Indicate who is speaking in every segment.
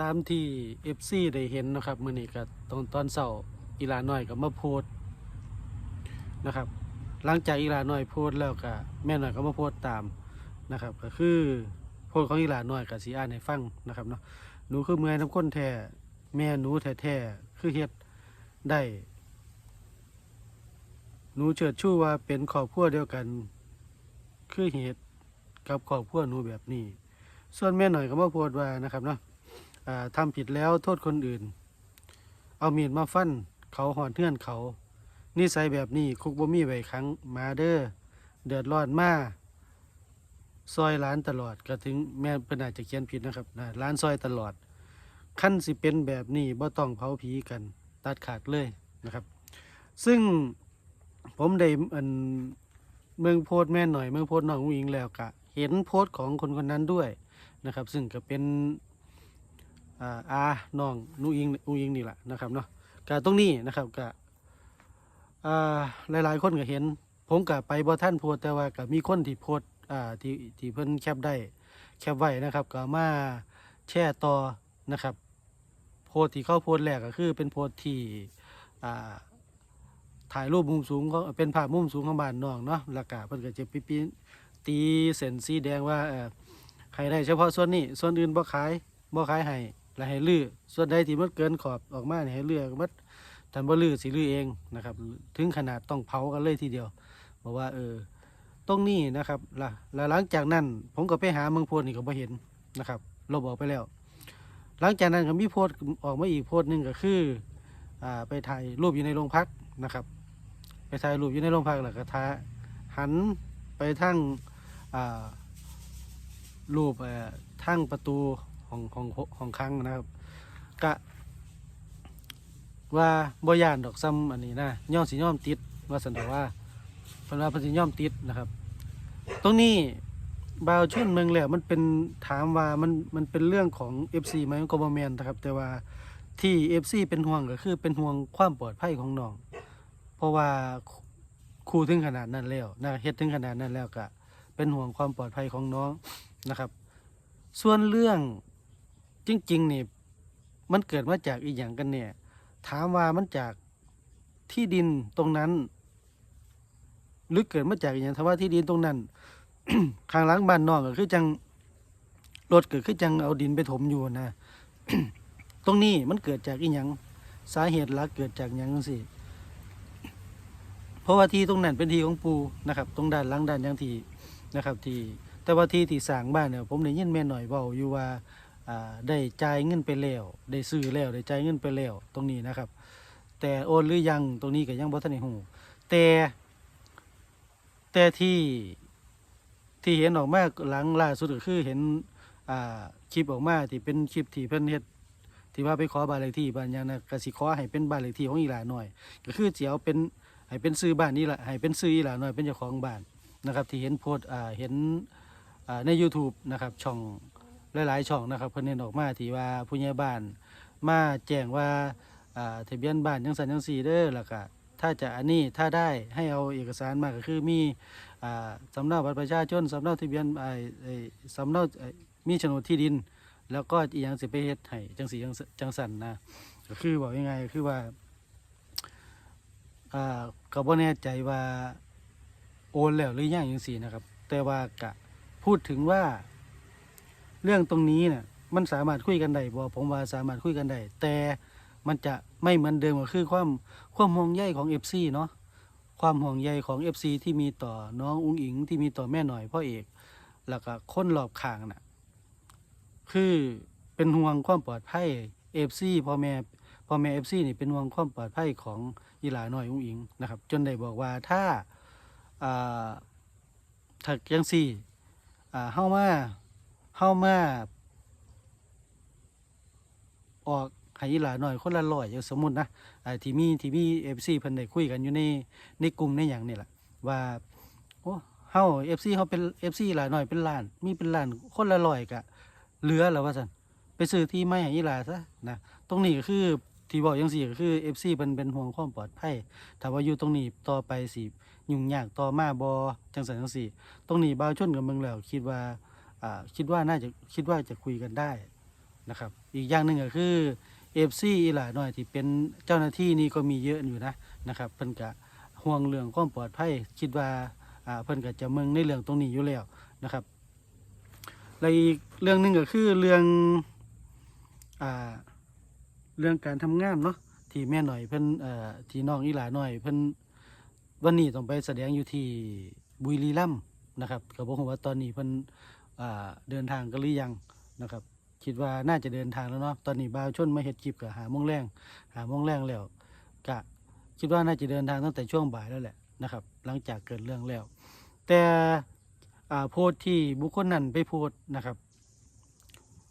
Speaker 1: ตามที่ FC ได้เห็นนะครับมื้อนี้ก็ตอนตอนเช้าอีลาน้อยก็มาโพสนะครับ หลังจากอีลาน้อยโพสแล้วก็แม่น้อยก็มาโพสตามนะครับ ก็คือโพสของอีลาน้อยก็สิอ่านให้ฟังนะครับเนาะหนูคือเมื่อยน้ำก้นแท้แม่หนูแท้ๆคือเฮ็ดได้หนูเชิดชู้ว่าเป็นครอบครัวเดียวกัน คือเหตุกับครอบครัวหนูแบบนี้ ส่วนแม่หน่อยก็มาโพดว่านะครับเนาะ ทำผิดแล้วโทษคนอื่น เอามีดมาฟันเขาหอนเทื่อนเขานิสัยแบบนี้คุกบ่มีไว้ครั้งมาเด้อเดือดร้อนมาซอยร้านตลอดก็ถึงแม่เพิ่นอาจจะเขียนผิดนะครับนะร้านซอยตลอดขั้นสิเป็นแบบนี้บ่ต้องเผาผีกัน ตัดขาดเลยนะครับ ซึ่งผมได้เมืองโพสแม่หน่อยเมืองโพสน้องอุ้งอิงแล้วกะ เห็นโพสของคนคนนั้นด้วยนะครับ ซึ่งก็เป็น อ่าอาน้องนุอิงนุอิงนี่แหละนะครับเนาะกะตรงนี้นะครับกะอ่าหลายๆ คนก็เห็น ผมก็ไปบ่ท่านโพสแต่ว่าก็มีคนที่โพสอ่าที่ที่เพิ่นแคปได้แคปไว้นะครับ ก็มาแชร์ต่อนะครับ โพสที่เขาโพสแรกก็คือเป็นโพสที่อ่าถ่ายรูปมุมสูงเขาเป็นภาพมุมสูงของบ้านน้องเนาะแล้วก็เพิ่นก็จะปิปีตีเส้นสีแดงว่าเออใครได้เฉพาะส่วนนี้ส่วนอื่นบ่ขายบ่ขายให้ และให้ลื้อส่วนใดที่มันเกินขอบออกมานี่ให้เลือกมัดท่านบ่ลื้อสิลื้อเองนะครับ ถึงขนาดต้องเผากันเลยทีเดียวบอกว่าเออตรงนี้นะครับล่ะแล้วหลังจากนั้น ผมก็ไปหาเมืองโพดนี่ก็บ่เห็นนะครับลบออกไปแล้ว หลังจากนั้นก็มีโพสออกมาอีกโพสหนึงก็คืออ่าไปถ่ายรูปอยู่ในโรงพักนะครับ ไปถ่ายรูปอยู่ในโรงพักแล้วก็ท้าหันไปทางอ่ารูปเอ่อทางประตู ของของของคลังนะครับกะว่าบ่ยานดอกซ้ำอันนี้นะย่อมสิย่อมติดว่าสันดว่าเพิ่นว่าเพิ่นสิย่อมติดนะครับ ตรงนี้บาวชื่นเมืองแล้วมันเป็นถามว่ามันมันเป็นเรื่องของ FC ไหมก็บ่แม่นนะครับ แต่ว่าที่ FC เป็นห่วงก็คือเป็นห่วงความปลอดภัยของน้อง เพราะว่าครูถึงขนาดนั้นแล้วนะเฮ็ดถึงขนาดนั้นแล้วก็เป็นห่วงความปลอดภัยของน้องนะครับ ส่วนเรื่อง จริงๆนี่มันเกิดมาจากอีหยังกันเนี่ย ถามว่ามันจากที่ดินตรงนั้น หรือเกิดมาจากอหย่างถ้าว่าที่ดินตรงนั้นข้างหลังบ้านนองก็คือจังรถเก็คือจังเอาดินไปถมอยู่นะ ตรงนี้มันเกิดจากอีหยังสาเหตุหลักเกิดจากหยังจังซี่เพราะว่าที่ตรงนั้นเป็นที่ของปูนะครับ ตรงด้านหลังด้านยังที่นะครับ ที่แต่ว่าที่ที่สร้างบ้านเนี่ยผมได้ยินแม่หน่อยเว้าอยู่ว่า ได้จ่ายเงินไปแล้ว ได้ซื้อแล้วได้จ่ายเงินไปแล้วตรงนี้นะครับ แต่โอนหรือยังตรงนี้ก็ยังบ่ทันได้ฮู้แต่แต่ที่ที่เห็นออกมาหลังล่าสุดก็คือเห็นคลิปออกมาที่เป็นคลิปที่เพิ่นเฮ็ดที่ว่าไปขอบ้านเลขที่บ้านยังนะก็สิขอให้เป็นบ้านเลขที่ของอีหลาหน่อย ก็คือสิเอาเป็นให้เป็นซื้อบ้านนี่แหละให้เป็นซื้ออีหลาหน่อยเป็นเจ้าของบ้านนะครับ ที่เห็นโพสต์เห็นใน YouTube นะครับช่อง หลายๆ ช่องนะครับเพิ่นเห็นออกมาที่ว่าผู้ใหญ่บ้านมาแจ้งว่าอ่าทะเบียนบ้านจังสันจังสีเด้อแล้วก็ถ้าจะอันนี้ถ้าได้ให้เอาเอกสารมาก็คือมีอ่าสำเนาบัตรประชาชนสำเนาทะเบียนไอ้ไอ้สำเนาไอ้มีโฉนดที่ดิน แล้วก็อีกอย่างสิไปเฮ็ดให้จังสีจังสจังสันนะก็คือบอกยังไงก็คือว่าอ่าก็บ่แน่ใจว่าโอนแล้วหรือยังจังซี่นะครับ แต่ว่ากะพูดถึงว่า เรื่องตรงนี้เนี่ยมันสามารถคุยกันได้บ่ผมว่าสามารถคุยกันได้แต่มันจะไม่เหมือนเดิมก็คือความความห่วงใยของ FC เนาะความห่วงใยของ FC ที่มีต่อน้องอุ้งอิงที่มีต่อแม่หน่อยพ่อเอกแล้วก็คนรอบข้างน่ะคือเป็นห่วงความปลอดภัย FC พ่อแม่พ่อแม่ FC นี่เป็นห่วงความปลอดภัยของอีหลาน้อยอุ้งอิงนะครับ จนได้บอกว่าถ้าอ่าถ้าจังสี่อ่าเฮามา เฮามาออกให้อีหลาหน้อยคนละร้อยอย่างสมมุตินะอ่าที่มีที่มี FC เพิ่นได้คุยกันอยู่ในในกลุ่มในหยังนี่แหละว่าโอ้เฮา FC เฮาเป็น FC หลาหน้อยเป็นล้าน มีเป็นล้านคนละร้อยก็เหลือแล้วว่าซั่นไปซื้อที่ใหม่ให้อีหลาซะนะตรงนี้ก็คือที่บอกยังสี่ก็คือ FC เป็นเป็นห่วงความปลอดภัยถ้าว่าอยู่ตรงนี้ต่อไปสิยุ่งยากต่อมาบอจังสันจังสี่ ตรงนี้บ่าวชนกับเมืองแล้วคิดว่า คิดว่าน่าจะคิดว่าจะคุยกันได้นะครับ อีกอย่างหนึ่งก็คือเอฟซีอีหลาหน้อยที่เป็นเจ้าหน้าที่นี่ก็มีเยอะอยู่นะนะครับเพิ่นก็ห่วงเรื่องความปลอดภัยคิดว่าเพิ่นก็จะมืองในเรื่องตรงนี้อยู่แล้วนะครับและอีกเรื่องหนึ่งก็คือเรื่องอเรื่องการทำงานเนาะที่แม่หน่อยเพิ่นเอ่อที่น้องอีหลาหน้อยเพิ่นวันนี้ต้องไปแสดงอยู่ที่บุรีรัมย์นะครับก็บอกว่าตอนนี้เพิ่นอ่า เดินทางกันหรือยังนะครับ คิดว่าน่าจะเดินทางแล้วเนาะตอนนี้บ่าวชนมาเฮ็ดคลิปกับหาโมงแรงหาโมงแรงแล้วกะคิดว่าน่าจะเดินทางตั้งแต่ช่วงบ่ายแล้วแหละนะครับ หลังจากเกิดเรื่องแล้ว แต่โพสที่บุคคลนั้นไปโพสนะครับ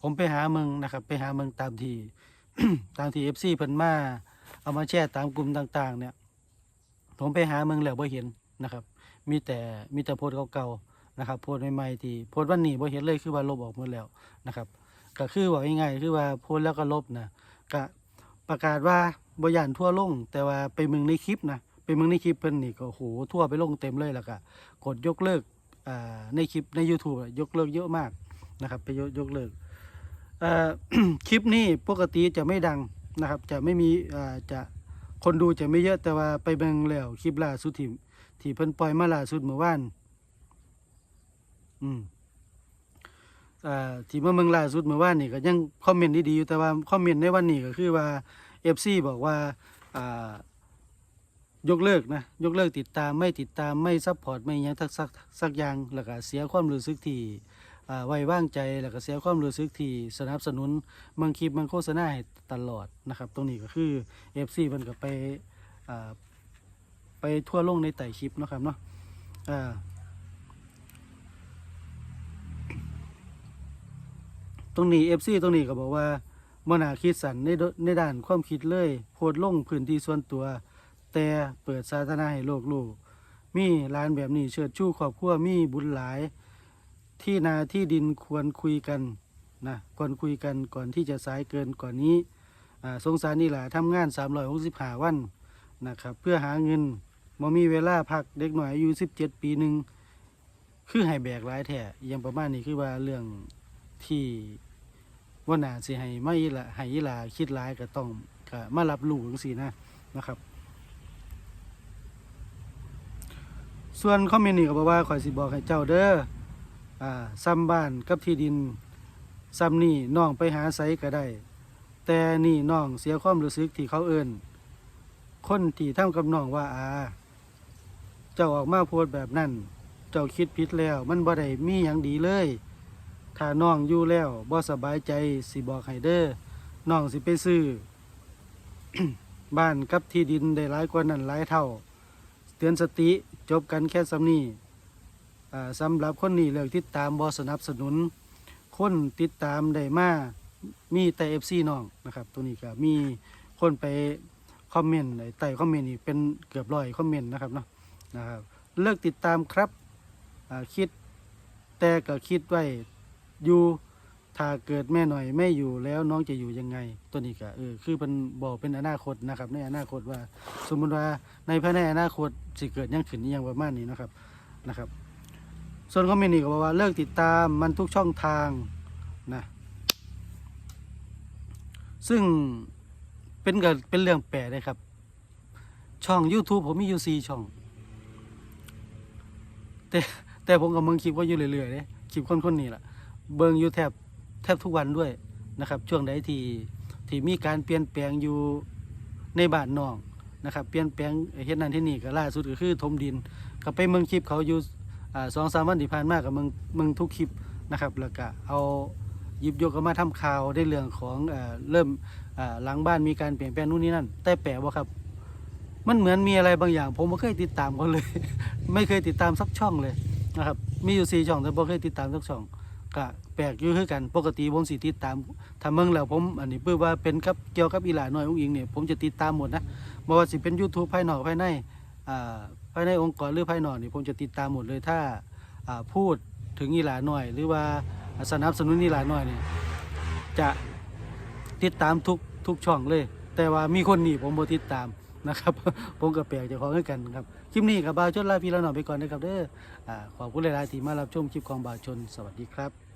Speaker 1: ผมไปหาเมืองนะครับ ไปหาเมืองตามที่ตามที่ FC เพิ่นมาเอามาแชร์ตามกลุ่มต่าง ๆ เนี่ย ผมไปหาเมืองแล้วบ่เห็นนะครับ มีแต่มีแต่โพสเก่าๆ นะครับโพสใหม่ๆที่โพสวันนี้บ่เห็นเลยคือว่าลบออกหมดแล้วนะครับก็คือบอกง่ายๆคือว่าโพสแล้วก็ลบนะก็ประกาศว่าบยานทั่วลง แต่ว่าไปมืองในคลิปนะไปมืองในคลิปเพิ่นนี่ก็โหทั่วไปลงเต็มเลยแล้วก็กดยกเลิกในคลิปใน YouTube ยกเลิกเยอะมากนะครับ ไปยกยกเลิกคลิปนี้ปกติจะไม่ดังนะครับ จะไม่มีจะคนดูจะไม่เยอะแต่ว่าไปเบิ่งแล้วคลิปล่าสุดที่ที่เพิ่นปล่อยมาล่าสุดเมื่อวาน อืมอ่าที่เมื่อเมืองล่าสุดเมื่อวานนี่ก็ยังคอมเมนต์ดีๆอยู่แต่ว่าคอมเมนต์ในวันนี้ก็คือว่า FC บอกว่าอ่ายกเลิกนะยกเลิกติดตามไม่ติดตามไม่ซัพพอร์ตไม่ยังทักสักสักอย่างแล้วก็เสียความรู้สึกที่อ่าไว้วางใจแล้วก็เสียความรู้สึกที่สนับสนุนเมืองคลิปเมืองโฆษณาให้ตลอดนะครับ ตรงนี้ก็คือ FC มันก็ไปอ่าไปทั่วโลกในไต่คลิปนะครับเนาะอ่า ตรงนี้เอฟซีตรงนี้ก็บอกว่ามื่นาคิดสันในดในด้านความคิดเลย โพดลงพื้นที่ส่วนตัว แต่เปิดสาธารณะให้โลกรู้มีร้านแบบนี้เชิดชู้ครอบครัวมีบุญหลาย ที่นาที่ดินควรคุยกันนะควรคุยกันก่อนที่จะสายเกินก่อนนี้สงสารนี่แหละทำงาน 365 วันนะครับเพื่อหาเงินบ่มีเวลาพักเด็กหน่อยอายุ17 ปีหนึ่งคือให้แบกหลายแท้ยังประมาณนี้คือว่าเรื่องที่ ว่าน่าสิให้ไม่ละให้ลาคิดร้ายก็ต้องก็มารับรู้จังซี่นะนะครับ ส่วนคอมเมนต์นี่ก็บอกว่าข่อยสิบอกให้เจ้าเด้ออ่าซ้ำบ้านกับที่ดินซ้ำนี่น้องไปหาไสก็ได้ แต่นี่น้องเสียความรู้สึกที่เขาเอิ้นคนที่ทำกับน้องว่าอาเจ้าออกมาโพดแบบนั้น เจ้าคิดผิดแล้ว มันบ่ได้มีหยังดีเลย ถ้าน้องอยู่แล้วบ่สบายใจสิบอกให้เด้อน้องสิไปซื้อ บ้านกับที่ดินได้หลายกว่านั้นหลายเท่า เตือนสติจบกันแค่สำนี้อ่สำหรับคนนี้เลือกติดตามบ่สนับสนุน คนติดตามได้มามีแต่ FC น้องนะครับ ตัวนี้ก็มีคนไปคอมเมนต์ในใต้คอมเมนต์นี่เป็นเกือบร้อยคอมเมนต์นะครับเนาะนะครับเลิกติดตามครับคิดแต่ก็คิดไว้ อยู่ถ้าเกิดแม่หน่อยไม่อยู่แล้วน้องจะอยู่ยังไงตัวนี้ก็เออคือเป็นบอกเป็นอนาคตนะครับ ในอนาคตว่า สมมติว่าในภายในอนาคตสิเกิดยังขึ้นยังประมาณนี้นะครับนะครับ ส่วนคอมเมนต์นี่ก็บอกว่าเลิกติดตามมันทุกช่องทางนะซึ่งเป็นกับเป็นเรื่องแปลกเลยครับ ช่อง YouTube ผมมีอยู่สี่ช่อง แต่แต่ผมกับมืองคลิปว่าอยู่เรื่อยๆเลยคลิปคนๆนี่แหละ เบิงอยู่แทบแทบทุกวันด้วยนะครับ ช่วงใดที่ที่มีการเปลี่ยนแปลงอยู่ในบ้านนองนะครับ เปลี่ยนแปลงเฮ็ดนั่นที่นี่ก็ล่าสุดก็คือถมดินก็ไปเมืองคลิปเขาอยู่สองสามวันที่ผ่านมากับเมืองเมืองทุกคลิปนะครับ แล้วก็เอาหยิบยกมาทำข่าวในเรื่องของเอเริ่มอ่าหลังบ้านมีการเปลี่ยนแปลงนู่นนี่นั่น แต่แปลว่าครับ มันเหมือนมีอะไรบางอย่าง ผมไม่เคยติดตามเขาเลย ไม่เคยติดตามสักช่องเลยนะครับ มีอยู่สี่ช่องแต่ไม่เคยติดตามสักช่อง ก็แปลกอยู่คือกันปกติผมสิติดตามทำเมืองแล้วผมอันนี้เพื่อว่าเป็นกับเกี่ยวกับอีหลาน้อยองค์อิงเนี่ยผมจะติดตามหมดนะไม่ว่าสิเป็น YouTube ภายนอกภายในอ่าภายในองค์กรหรือภายนอกนี่ผมจะติดตามหมดเลยถ้าอ่าพูดถึงอีหลาน้อย หรือว่าสนับสนุนอีหลาน้อยนี่จะติดตามทุกทุกช่องเลย แต่ว่ามีคนนี่ผมบ่ติดตาม นะครับ ผมก็แปลกจะของให้กันครับ คลิปนี้กับบาวชนลาพี่ละหน่อยไปก่อนนะครับเด้ออาขอบคุณหลายๆที่มารับชมคลิปของบาวชน สวัสดีครับ